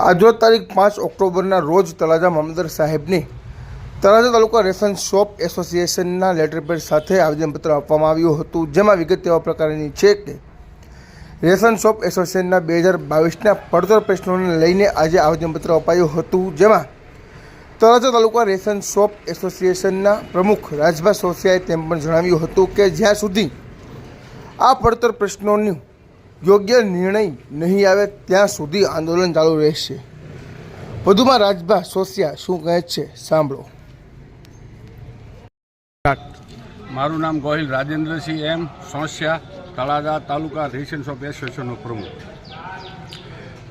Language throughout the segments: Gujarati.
આજરોજ તારીખ પાંચ ઓક્ટોબરના રોજ તળાજા મામલતદાર સાહેબની તળાજા તાલુકા રેશન શોપ એસોસિએશનના લેટરપેડ સાથે આવેદનપત્ર આપવામાં આવ્યું હતું, જેમાં વિગત એવા પ્રકારની છે કે, રેશન શોપ એસોસિએશનના બે હજાર બાવીસના પડતર પ્રશ્નોને લઈને આજે આવેદનપત્ર અપાયું હતું, જેમાં તળાજા તાલુકા રેશન શોપ એસોસિએશનના પ્રમુખ રાજભા સોસિયાએ તેમ પણ જણાવ્યું હતું કે જ્યાં સુધી આ પડતર પ્રશ્નોનું યોગ્ય નિર્ણય નહીં આવે ત્યાં સુધી આંદોલન ચાલુ રહેશે. વધુમાં રાજભા સોસિયા શું કહે છે સાંભળો. મારું નામ Gohil Rajendrasinh M Sosiya Talaja taluka ration shop એસોસિએશનનો પ્રમુખ.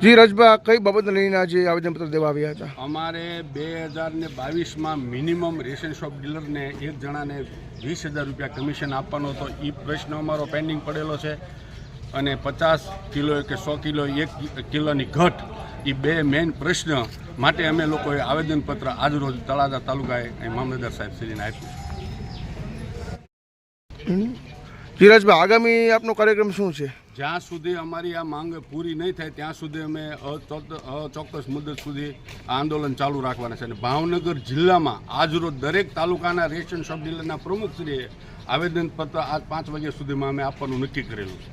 જી રાજભા કઈ બાબતને લઈને આજે આવેદનપત્ર દેવા આવ્યા હતા? અમારે બે હજાર ને બાવીસમાં મિનિમમ રેશન શોપ ડીલરને એક જણાને વીસ હજાર રૂપિયા કમિશન આપવાનો હતો. એ પ્રશ્ન અમારો પેન્ડિંગ પડેલો છે. અને પચાસ કિલો કે સો કિલો એક કિલોની ઘટ એ બે મેઇન પ્રશ્ન માટે અમે લોકોએ આવેદનપત્ર આજરોજ તળાજા તાલુકાએ મામલતદાર સાહેબ શ્રીને આપ્યું ધીરજભાઈ આગામી આપનો કાર્યક્રમ શું છે? જ્યાં સુધી અમારી આ માંગ પૂરી નહીં થાય ત્યાં સુધી અમે અચોક્કસ મુદત સુધી આ આંદોલન ચાલુ રાખવાના છે. અને ભાવનગર જિલ્લામાં આજરોજ દરેક તાલુકાના રેશન શોપ ડીલરના પ્રમુખશ્રીએ આવેદનપત્ર આજ પાંચ વાગ્યા સુધીમાં અમે આપવાનું નક્કી કરેલું છે.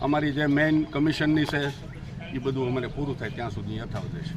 અમારી જે મેઇન કમિશનની છે એ બધું અમારે પૂરું થાય ત્યાં સુધી યથાવત રહેશે.